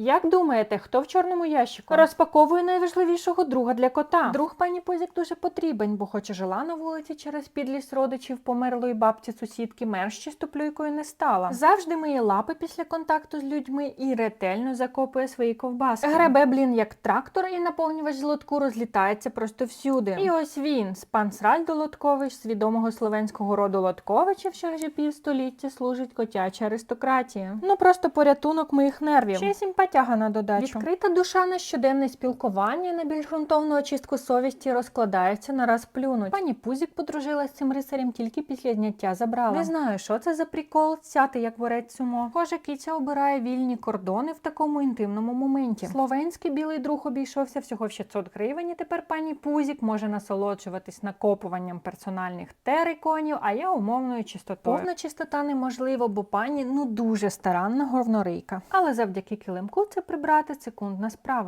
Як думаєте, хто в чорному ящику? Розпаковує найважливішого друга для кота. Друг пані Пузик дуже потрібен, бо хоче жила на вулиці через підлість родичів померлої бабці сусідки, мерщі з туплюйкою не стала. Завжди миє лапи після контакту з людьми і ретельно закопує свої ковбаски. Гребе, блін, як трактор, і наповнювач з лотку розлітається просто всюди. І ось він, Спансральдо Лоткович, з відомого словенського роду Лотковичів, що вже півстоліття служить котяча аристократія. Ну просто порятунок моїх нервів. Ще симпатяга на додачу. Відкрита душа на щоденне спілкування на більш ґрунтовну очистку совісті розкладається на раз плюнуть. Пані Пузік подружилась з цим рицарем тільки після зняття забрала. Не знаю, що це за прикол сяти як ворець сумо. Кожа киця обирає вільні кордони в такому інтимному моменті. Словенський білий друг обійшовся всього в 600 гривень. і Тепер пані Пузік може насолоджуватись накопуванням персональних териконів, а я умовною чистотою. Повна чистота неможливо, бо пані ну дуже старанна горнорийка. Але завдяки килимку це прибрати секундна справа.